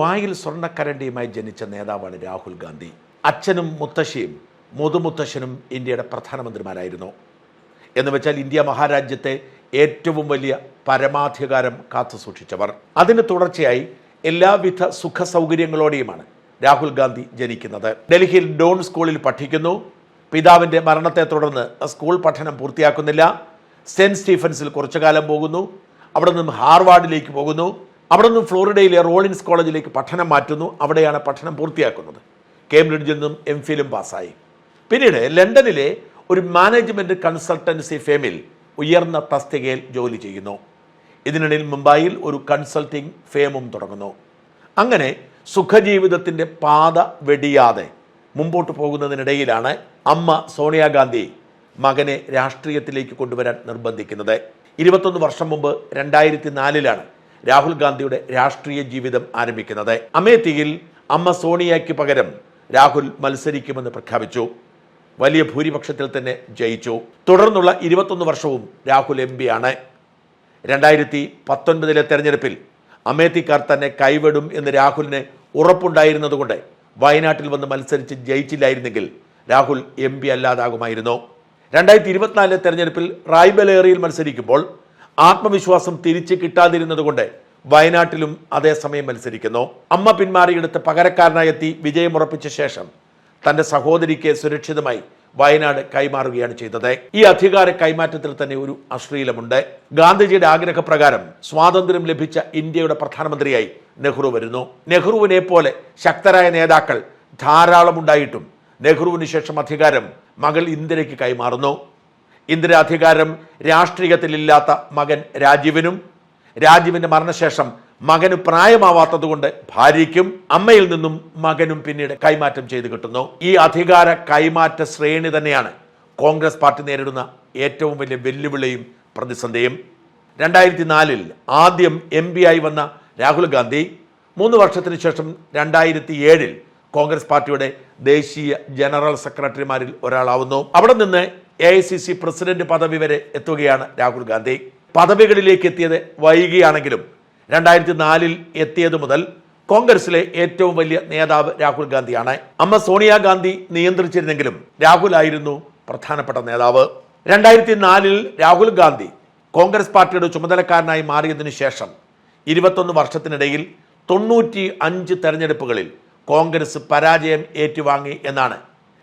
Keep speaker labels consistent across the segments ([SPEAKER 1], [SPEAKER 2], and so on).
[SPEAKER 1] വായിൽ സ്വർണക്കരണ്ടിയുമായി ജനിച്ച നേതാവാണ് രാഹുൽ ഗാന്ധി. അച്ഛനും മുത്തശ്ശിയും മുതുമുത്തശ്ശനും ഇന്ത്യയുടെ പ്രധാനമന്ത്രിമാരായിരുന്നു. എന്ന് വെച്ചാൽ ഇന്ത്യ മഹാരാജ്യത്തെ ഏറ്റവും വലിയ പരമാധികാരം കാത്തു സൂക്ഷിച്ചവർ. അതിന് തുടർച്ചയായി എല്ലാവിധ സുഖ സൗകര്യങ്ങളോടെയുമാണ് രാഹുൽ ഗാന്ധി ജനിക്കുന്നത്. ഡൽഹിയിൽ ഡോൺ സ്കൂളിൽ പഠിക്കുന്നു. പിതാവിന്റെ മരണത്തെ തുടർന്ന് സ്കൂൾ പഠനം പൂർത്തിയാക്കുന്നില്ല. സെന്റ് സ്റ്റീഫൻസിൽ കുറച്ചു കാലം പോകുന്നു. അവിടെ നിന്നും ഹാർവാർഡിലേക്ക് പോകുന്നു. അവിടെ നിന്നും ഫ്ലോറിഡയിലെ റോളിൻസ് കോളേജിലേക്ക് പഠനം മാറ്റുന്നു. അവിടെയാണ് പഠനം പൂർത്തിയാക്കുന്നത്. കേംബ്രിഡ്ജിൽ നിന്നും എം ഫിലും പാസ്സായി. പിന്നീട് ലണ്ടനിലെ ഒരു മാനേജ്മെന്റ് കൺസൾട്ടൻസി ഫേമിൽ ഉയർന്ന തസ്തികയിൽ ജോലി ചെയ്യുന്നു. ഇതിനിടയിൽ മുംബൈയിൽ ഒരു കൺസൾട്ടിംഗ് ഫേമും തുടങ്ങുന്നു. അങ്ങനെ സുഖജീവിതത്തിന്റെ പാത വെടിയാതെ മുമ്പോട്ട് പോകുന്നതിനിടയിലാണ് അമ്മ സോണിയാഗാന്ധി മകനെ രാഷ്ട്രീയത്തിലേക്ക് കൊണ്ടുവരാൻ നിർബന്ധിക്കുന്നത്. ഇരുപത്തൊന്ന് വർഷം മുമ്പ് രണ്ടായിരത്തി നാലിലാണ് രാഹുൽ ഗാന്ധിയുടെ രാഷ്ട്രീയ ജീവിതം ആരംഭിക്കുന്നത്. അമേത്തിയിൽ അമ്മ സോണിയയ്ക്ക് പകരം രാഹുൽ മത്സരിക്കുമെന്ന് പ്രഖ്യാപിച്ചു. വലിയ ഭൂരിപക്ഷത്തിൽ തന്നെ ജയിച്ചു. തുടർന്നുള്ള ഇരുപത്തൊന്ന് വർഷവും രാഹുൽ എം ആണ്. രണ്ടായിരത്തി പത്തൊൻപതിലെ തെരഞ്ഞെടുപ്പിൽ അമേത്തിക്കാർ തന്നെ കൈവിടും എന്ന് രാഹുലിന് ഉറപ്പുണ്ടായിരുന്നതുകൊണ്ട് വയനാട്ടിൽ വന്ന് മത്സരിച്ച് ജയിച്ചില്ലായിരുന്നെങ്കിൽ രാഹുൽ എം പി അല്ലാതാകുമായിരുന്നു. രണ്ടായിരത്തി ഇരുപത്തിനാലിലെ തെരഞ്ഞെടുപ്പിൽ റായ്ബലേറിയിൽ മത്സരിക്കുമ്പോൾ ആത്മവിശ്വാസം തിരിച്ചു കിട്ടാതിരുന്നതുകൊണ്ട് വയനാട്ടിലും അതേസമയം മത്സരിക്കുന്നു. അമ്മ പിന്മാറിയെടുത്ത് പകരക്കാരനായെത്തി വിജയമുറപ്പിച്ച ശേഷം തന്റെ സഹോദരിക്ക് സുരക്ഷിതമായി വയനാട് കൈമാറുകയാണ് ചെയ്തത്. ഈ അധികാര കൈമാറ്റത്തിൽ തന്നെ ഒരു അശ്ലീലമുണ്ട്. ഗാന്ധിജിയുടെ ആഗ്രഹപ്രകാരം സ്വാതന്ത്ര്യം ലഭിച്ച ഇന്ത്യയുടെ പ്രധാനമന്ത്രിയായി നെഹ്റു വരുന്നു. നെഹ്റുവിനെ പോലെ ശക്തരായ നേതാക്കൾ ധാരാളം ഉണ്ടായിട്ടും നെഹ്റുവിന് ശേഷം അധികാരം മകൾ ഇന്ദിരയ്ക്ക് കൈമാറുന്നു. ഇന്ദിര അധികാരം രാഷ്ട്രീയത്തിലില്ലാത്ത മകൻ രാജീവിനും രാജീവിന്റെ മരണശേഷം മകന് പ്രായമാവാത്തതുകൊണ്ട് ഭാര്യയ്ക്കും അമ്മയിൽ നിന്നും മകനും പിന്നീട് കൈമാറ്റം ചെയ്തു കിട്ടുന്നു. ഈ അധികാര കൈമാറ്റ ശ്രേണി തന്നെയാണ് കോൺഗ്രസ് പാർട്ടി നേരിടുന്ന ഏറ്റവും വലിയ വെല്ലുവിളിയും പ്രതിസന്ധിയും. രണ്ടായിരത്തി നാലിൽ ആദ്യം എം പി ആയി വന്ന രാഹുൽ ഗാന്ധി മൂന്ന് വർഷത്തിന് ശേഷം രണ്ടായിരത്തി ഏഴിൽ കോൺഗ്രസ് പാർട്ടിയുടെ ദേശീയ ജനറൽ സെക്രട്ടറിമാരിൽ ഒരാളാവുന്നു. അവിടെ നിന്ന് A I C C president പദവി വരെ എത്തുകയാണ് രാഹുൽ ഗാന്ധി. പദവികളിലേക്ക് എത്തിയത് വൈകിയാണെങ്കിലും രണ്ടായിരത്തി നാലിൽ എത്തിയത് മുതൽ കോൺഗ്രസിലെ ഏറ്റവും വലിയ നേതാവ് രാഹുൽ ഗാന്ധിയാണ്. അമ്മ സോണിയാഗാന്ധി നിയന്ത്രിച്ചിരുന്നെങ്കിലും രാഹുൽ ആയിരുന്നു പ്രധാനപ്പെട്ട നേതാവ്. രണ്ടായിരത്തി നാലിൽ രാഹുൽ ഗാന്ധി കോൺഗ്രസ് പാർട്ടിയുടെ ചുമതലക്കാരനായി മാറിയതിനു ശേഷം ഇരുപത്തൊന്ന് വർഷത്തിനിടയിൽ തൊണ്ണൂറ്റി അഞ്ച് തെരഞ്ഞെടുപ്പുകളിൽ കോൺഗ്രസ് പരാജയം ഏറ്റുവാങ്ങി എന്നാണ്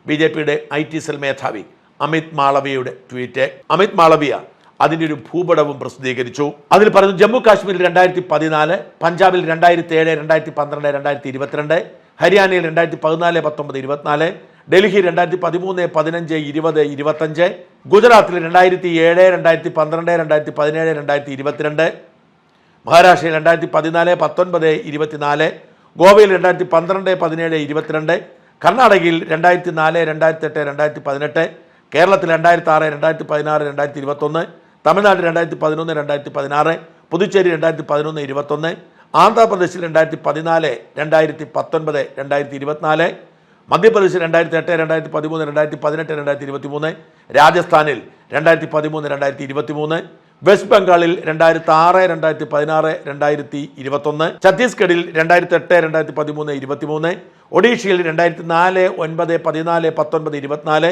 [SPEAKER 1] ബി ജെ പിയുടെ ഐ ടി സെൽ മേധാവി അമിത് മാളവിയയുടെ ട്വീറ്റ്. അമിത് മാളവിയ അതിന്റെ ഒരു ഭൂപടവും പ്രസിദ്ധീകരിച്ചു. അതിൽ പറയുന്നു ജമ്മു കാശ്മീരിൽ രണ്ടായിരത്തി പതിനാല് പഞ്ചാബിൽ രണ്ടായിരത്തി ഏഴ് രണ്ടായിരത്തി പന്ത്രണ്ട് രണ്ടായിരത്തി ഇരുപത്തിരണ്ട് ഹരിയാനയിൽ രണ്ടായിരത്തി പതിനാല് പത്തൊമ്പത് ഇരുപത്തിനാല് ഡൽഹി രണ്ടായിരത്തി പതിമൂന്ന് പതിനഞ്ച് ഇരുപത് ഇരുപത്തഞ്ച് ഗുജറാത്തിൽ രണ്ടായിരത്തി ഏഴ് രണ്ടായിരത്തി പന്ത്രണ്ട് രണ്ടായിരത്തി പതിനേഴ് രണ്ടായിരത്തി ഇരുപത്തിരണ്ട് മഹാരാഷ്ട്രയിൽ രണ്ടായിരത്തി പതിനാല് പത്തൊൻപത് ഇരുപത്തിനാല് ഗോവയിൽ രണ്ടായിരത്തി പന്ത്രണ്ട് പതിനേഴ് ഇരുപത്തിരണ്ട് കർണാടകയിൽ രണ്ടായിരത്തി നാല് രണ്ടായിരത്തി എട്ട് രണ്ടായിരത്തി പതിനെട്ട് കേരളത്തിൽ രണ്ടായിരത്തി ആറ് രണ്ടായിരത്തി പതിനാറ് രണ്ടായിരത്തി ഇരുപത്തൊന്ന് തമിഴ്നാട് രണ്ടായിരത്തി പതിനൊന്ന് രണ്ടായിരത്തി പതിനാറ് പുതുച്ചേരി രണ്ടായിരത്തി പതിനൊന്ന് ഇരുപത്തൊന്ന് ആന്ധ്രാപ്രദേശിൽ രണ്ടായിരത്തി പതിനാല് രണ്ടായിരത്തി പത്തൊൻപത് രണ്ടായിരത്തി ഇരുപത്തിനാല് മധ്യപ്രദേശിൽ രണ്ടായിരത്തി എട്ട് രണ്ടായിരത്തി പതിമൂന്ന് രണ്ടായിരത്തി പതിനെട്ട് രണ്ടായിരത്തി ഇരുപത്തി മൂന്ന് രാജസ്ഥാനിൽ രണ്ടായിരത്തി പതിമൂന്ന് രണ്ടായിരത്തി ഇരുപത്തി മൂന്ന് വെസ്റ്റ് ബംഗാളിൽ രണ്ടായിരത്തി ആറ് രണ്ടായിരത്തി പതിനാറ് രണ്ടായിരത്തി ഇരുപത്തൊന്ന് ഛത്തീസ്ഗഡിൽ രണ്ടായിരത്തി എട്ട് രണ്ടായിരത്തി പതിമൂന്ന് ഇരുപത്തി മൂന്ന് ഒഡീഷയിൽ രണ്ടായിരത്തി നാല് ഒൻപത് പതിനാല് പത്തൊൻപത് ഇരുപത്തിനാല്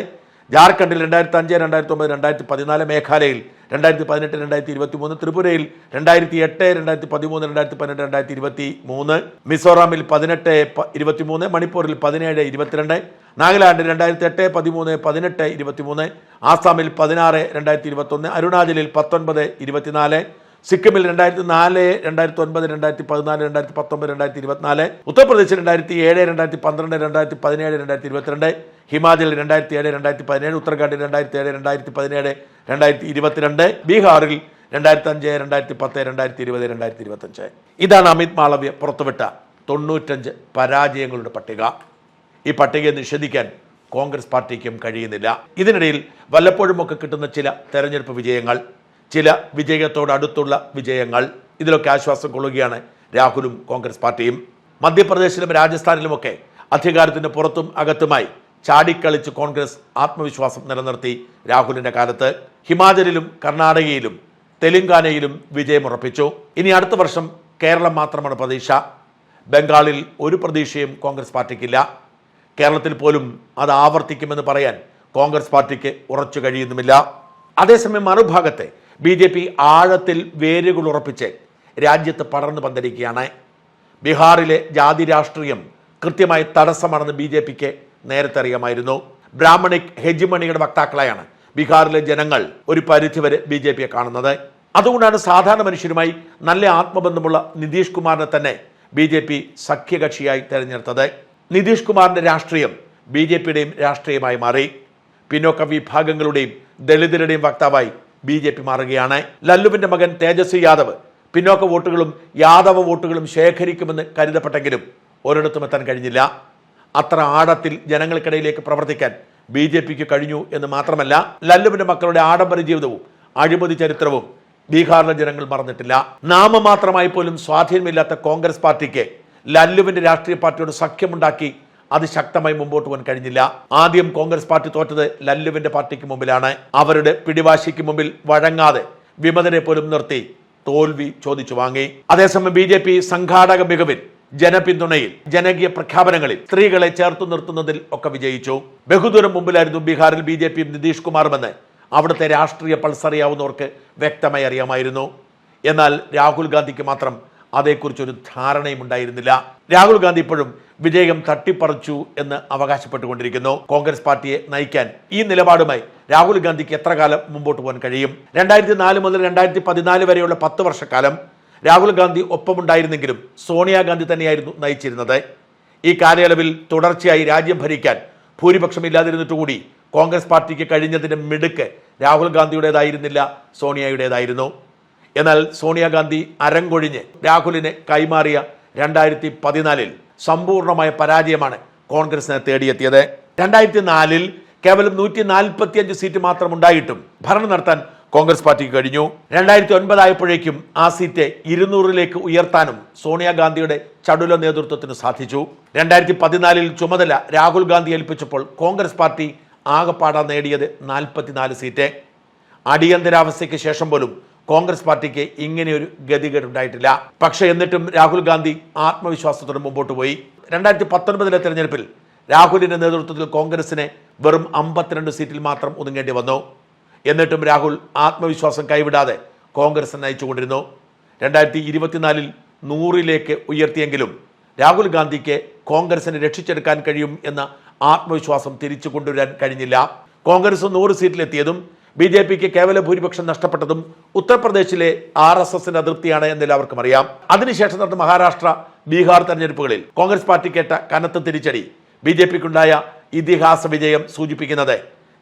[SPEAKER 1] ജാർഖണ്ഡിൽ രണ്ടായിരത്തി അഞ്ച് രണ്ടായിരത്തി ഒമ്പത് രണ്ടായിരത്തി പതിനാല് മേഘാലയയിൽ രണ്ടായിരത്തി പതിനെട്ട് രണ്ടായിരത്തി ഇരുപത്തി മൂന്ന് ത്രിപുരയിൽ രണ്ടായിരത്തി എട്ട് രണ്ടായിരത്തി പതിമൂന്ന് രണ്ടായിരത്തി പതിനെട്ട് രണ്ടായിരത്തി ഇരുപത്തി മൂന്ന് മിസോറാമിൽ പതിനെട്ട് ഇരുപത്തി മൂന്ന് മണിപ്പൂരിൽ പതിനേഴ് ഇരുപത്തിരണ്ട് നാഗാലാൻഡ് രണ്ടായിരത്തി എട്ട് പതിമൂന്ന് പതിനെട്ട് ഇരുപത്തിമൂന്ന് ആസാമിൽ പതിനാറ് രണ്ടായിരത്തി ഇരുപത്തൊന്ന് അരുണാചലിൽ പത്തൊൻപത് ഇരുപത്തിനാല് സിക്കിമിൽ രണ്ടായിരത്തി നാല് രണ്ടായിരത്തി ഒൻപത് രണ്ടായിരത്തി പതിനാല് രണ്ടായിരത്തി പത്തൊമ്പത് രണ്ടായിരത്തി ഇരുപത്തിനാല് ഉത്തർപ്രദേശിൽ രണ്ടായിരത്തി ഏഴ് രണ്ടായിരത്തി പന്ത്രണ്ട് രണ്ടായിരത്തി പതിനേഴ് രണ്ടായിരത്തി ഇരുപത്തിരണ്ട് ഹിമാചലിൽ രണ്ടായിരത്തി ഏഴ് രണ്ടായിരത്തി പതിനേഴ് ഉത്തരാഖണ്ഡിൽ രണ്ടായിരത്തി ഏഴ് രണ്ടായിരത്തി പതിനേഴ് രണ്ടായിരത്തി ഇരുപത്തിരണ്ട് ബീഹാറിൽ രണ്ടായിരത്തി അഞ്ച് രണ്ടായിരത്തി പത്ത് രണ്ടായിരത്തി ഇരുപത് രണ്ടായിരത്തി ഇരുപത്തഞ്ച് ഇതാണ് അമിത് മാളവ്യ പുറത്തുവിട്ട തൊണ്ണൂറ്റഞ്ച് പരാജയങ്ങളുടെ പട്ടിക. ഈ പട്ടികയെ നിഷേധിക്കാൻ കോൺഗ്രസ് പാർട്ടിക്കും കഴിയുന്നില്ല. ഇതിനിടയിൽ വല്ലപ്പോഴുമൊക്കെ കിട്ടുന്ന ചില തെരഞ്ഞെടുപ്പ് വിജയങ്ങൾ ചില വിജയത്തോട് അടുത്തുള്ള വിജയങ്ങൾ. ഇതിലൊക്കെ ആശ്വാസം കൊള്ളുകയാണ് രാഹുലും കോൺഗ്രസ് പാർട്ടിയും. മധ്യപ്രദേശിലും രാജസ്ഥാനിലുമൊക്കെ അധികാരത്തിന് പുറത്തും അകത്തുമായി ചാടിക്കളിച്ച് കോൺഗ്രസ് ആത്മവിശ്വാസം നിലനിർത്തി രാഹുലിന്റെ കാലത്ത് ഹിമാചലിലും കർണാടകയിലും തെലുങ്കാനയിലും വിജയമുറപ്പിച്ചു ഇനി അടുത്ത വർഷം കേരളം മാത്രമാണ് പ്രതീക്ഷ. ബംഗാളിൽ ഒരു പ്രതീക്ഷയും കോൺഗ്രസ് പാർട്ടിക്കില്ല. കേരളത്തിൽ പോലും അത് ആവർത്തിക്കുമെന്ന് പറയാൻ കോൺഗ്രസ് പാർട്ടിക്ക് ഉറച്ചു കഴിയുന്നുമില്ല. അതേസമയം മറുഭാഗത്തെ ബി ജെ പി ആഴത്തിൽ വേരുകൾ ഉറപ്പിച്ച് രാജ്യത്ത് പടർന്നു പന്തലിക്കുകയാണ്. ബീഹാറിലെ ജാതി രാഷ്ട്രീയം കൃത്യമായി തടസ്സമാണെന്ന് ബി ജെ പിക്ക് നേരത്തെ അറിയാമായിരുന്നു. ബ്രാഹ്മണിക് ഹെജിമണിയുടെ വക്താക്കളെയാണ് ബീഹാറിലെ ജനങ്ങൾ ഒരു പരിധിവരെ ബി ജെ പിയെ കാണുന്നത്. അതുകൊണ്ടാണ് സാധാരണ മനുഷ്യരുമായി നല്ല ആത്മബന്ധമുള്ള നിതീഷ് കുമാറിനെ തന്നെ ബി ജെ പി സഖ്യകക്ഷിയായി തെരഞ്ഞെടുത്തത്. നിതീഷ് കുമാറിന്റെ രാഷ്ട്രീയം ബി ജെ പിയുടെയും രാഷ്ട്രീയമായി മാറി. പിന്നോക്ക വിഭാഗങ്ങളുടെയും ദളിതരുടെയും വക്താവായി ബി ജെ പി മാറുകയാണ്. ലല്ലുവിന്റെ മകൻ തേജസ്വി യാദവ് പിന്നോക്ക വോട്ടുകളും യാദവ വോട്ടുകളും ശേഖരിക്കുമെന്ന് കരുതപ്പെട്ടെങ്കിലും ഒരിടത്തും എത്താൻ കഴിഞ്ഞില്ല. അത്ര ആഴത്തിൽ ജനങ്ങൾക്കിടയിലേക്ക് പ്രവർത്തിക്കാൻ ബി ജെ പിക്ക് കഴിഞ്ഞു എന്ന് മാത്രമല്ല ലല്ലുവിന്റെ മക്കളുടെ ആഡംബര ജീവിതവും അഴിമതി ചരിത്രവും ബീഹാറിലെ ജനങ്ങൾ മറന്നിട്ടില്ല. നാമമാത്രമായി പോലും സ്വാധീനമില്ലാത്ത കോൺഗ്രസ് പാർട്ടിക്ക് ലല്ലുവിന്റെ രാഷ്ട്രീയ പാർട്ടിയോട് സഖ്യമുണ്ടാക്കി അത് ശക്തമായി മുമ്പോട്ട് പോകാൻ കഴിഞ്ഞില്ല. ആദ്യം കോൺഗ്രസ് പാർട്ടി തോറ്റത് ലല്ലുവിന്റെ പാർട്ടിക്ക് മുമ്പിലാണ്. അവരുടെ പിടിവാശിക്ക് മുമ്പിൽ വഴങ്ങാതെ വിമതരെ പോലും നിർത്തി തോൽവി ചോദിച്ചു വാങ്ങി. അതേസമയം ബി ജെ പി സംഘാടക മികവിൽ ജനപിന്തുണയിൽ ജനകീയ പ്രഖ്യാപനങ്ങളിൽ സ്ത്രീകളെ ചേർത്തു നിർത്തുന്നതിൽ ഒക്കെ വിജയിച്ചു. ബഹുദൂരം മുമ്പിലായിരുന്നു ബീഹാറിൽ ബി ജെ പിയും നിതീഷ് കുമാറുമെന്ന് അവിടുത്തെ രാഷ്ട്രീയ പൾസ് അറിയാവുന്നവർക്ക് വ്യക്തമായി അറിയാമായിരുന്നു. എന്നാൽ രാഹുൽ ഗാന്ധിക്ക് മാത്രം അതേക്കുറിച്ചൊരു ധാരണയും ഉണ്ടായിരുന്നില്ല. രാഹുൽ ഗാന്ധി ഇപ്പോഴും വിജയം തട്ടിപ്പറിച്ചു എന്ന് അവകാശപ്പെട്ടുകൊണ്ടിരിക്കുന്നു. കോൺഗ്രസ് പാർട്ടിയെ നയിക്കാൻ ഈ നിലപാടുമായി രാഹുൽ ഗാന്ധിക്ക് എത്ര കാലം മുമ്പോട്ട് പോകാൻ കഴിയും? രണ്ടായിരത്തി നാല് മുതൽ രണ്ടായിരത്തി പതിനാല് വരെയുള്ള പത്ത് വർഷക്കാലം രാഹുൽ ഗാന്ധി ഒപ്പമുണ്ടായിരുന്നെങ്കിലും സോണിയാഗാന്ധി തന്നെയായിരുന്നു നയിച്ചിരുന്നത്. ഈ കാലയളവിൽ തുടർച്ചയായി രാജ്യം ഭരിക്കാൻ ഭൂരിപക്ഷം ഇല്ലാതിരുന്നിട്ടുകൂടി കോൺഗ്രസ് പാർട്ടിക്ക് കഴിഞ്ഞതിന്റെ മിടുക്ക് രാഹുൽ ഗാന്ധിയുടേതായിരുന്നില്ല സോണിയയുടേതായിരുന്നു. എന്നാൽ സോണിയാഗാന്ധി അരങ്കൊഴിഞ്ഞ് രാഹുലിനെ കൈമാറിയ രണ്ടായിരത്തി പതിനാലിൽ സമ്പൂർണമായ പരാജയമാണ് കോൺഗ്രസിനെ തേടിയെത്തിയത്. രണ്ടായിരത്തി നാലിൽ കേവലം നൂറ്റി നാൽപ്പത്തിയഞ്ച് സീറ്റ് മാത്രം ഉണ്ടായിട്ടും ഭരണം നടത്താൻ കോൺഗ്രസ് പാർട്ടിക്ക് കഴിഞ്ഞു. രണ്ടായിരത്തി ഒൻപതായപ്പോഴേക്കും ആ സീറ്റ് ഇരുന്നൂറിലേക്ക് ഉയർത്താനും സോണിയാഗാന്ധിയുടെ ചടുല നേതൃത്വത്തിന് സാധിച്ചു. രണ്ടായിരത്തി പതിനാലിൽ ചുമതല രാഹുൽ ഗാന്ധി ഏൽപ്പിച്ചപ്പോൾ കോൺഗ്രസ് പാർട്ടി ആകപ്പാട നേടിയത് നാൽപ്പത്തിനാല് സീറ്റ്. അടിയന്തരാവസ്ഥയ്ക്ക് ശേഷം പോലും കോൺഗ്രസ് പാർട്ടിക്ക് ഇങ്ങനെയൊരു ഗതികേടുണ്ടായിട്ടില്ല. പക്ഷേ എന്നിട്ടും രാഹുൽ ഗാന്ധി ആത്മവിശ്വാസത്തോടെ മുമ്പോട്ട് പോയി. രണ്ടായിരത്തി പത്തൊൻപതിലെ തെരഞ്ഞെടുപ്പിൽ രാഹുലിന്റെ നേതൃത്വത്തിൽ കോൺഗ്രസിനെ വെറും അമ്പത്തിരണ്ട് സീറ്റിൽ മാത്രം ഒതുങ്ങേണ്ടി വന്നു. എന്നിട്ടും രാഹുൽ ആത്മവിശ്വാസം കൈവിടാതെ കോൺഗ്രസ് നയിച്ചുകൊണ്ടിരുന്നു. രണ്ടായിരത്തി ഇരുപത്തിനാലിൽ നൂറിലേക്ക് ഉയർത്തിയെങ്കിലും രാഹുൽ ഗാന്ധിക്ക് കോൺഗ്രസിനെ രക്ഷിച്ചെടുക്കാൻ കഴിയും എന്ന ആത്മവിശ്വാസം തിരിച്ചു കൊണ്ടുവരാൻ കഴിഞ്ഞില്ല. കോൺഗ്രസ് നൂറ് സീറ്റിലെത്തിയതും ബി ജെ പിക്ക് കേവല ഭൂരിപക്ഷം നഷ്ടപ്പെട്ടതും ഉത്തർപ്രദേശിലെ ആർ എസ് എസിന്റെ അതൃപ്തിയാണ് എന്നെല്ലാവർക്കും അറിയാം. അതിനുശേഷം നടന്ന മഹാരാഷ്ട്ര ബീഹാർ തെരഞ്ഞെടുപ്പുകളിൽ കോൺഗ്രസ് പാർട്ടി കേട്ട കനത്ത തിരിച്ചടി ബി ജെ പിക്കുണ്ടായ ഇതിഹാസ വിജയം സൂചിപ്പിക്കുന്നത്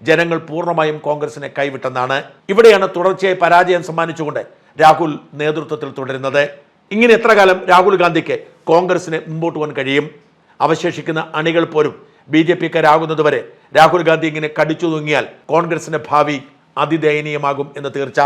[SPEAKER 1] ജനങ്ങൾ പൂർണമായും കോൺഗ്രസിനെ കൈവിട്ടെന്നാണ് ഇവിടെയാണ് തുടർച്ചയായി പരാജയം സമ്മാനിച്ചുകൊണ്ട് രാഹുൽ നേതൃത്വത്തിൽ തുടരുന്നത്. ഇങ്ങനെ എത്ര കാലം രാഹുൽ ഗാന്ധിക്ക് കോൺഗ്രസിന് മുമ്പോട്ട് പോകാൻ കഴിയും? അവശേഷിക്കുന്ന അണികൾ പോലും ബി ജെ പിക്കാരാകുന്നതുവരെ രാഹുൽ ഗാന്ധി ഇങ്ങനെ കടിച്ചു തൂങ്ങിയാൽ കോൺഗ്രസിന്റെ ഭാവി അതിദയനീയമാകും എന്ന് തീർച്ച.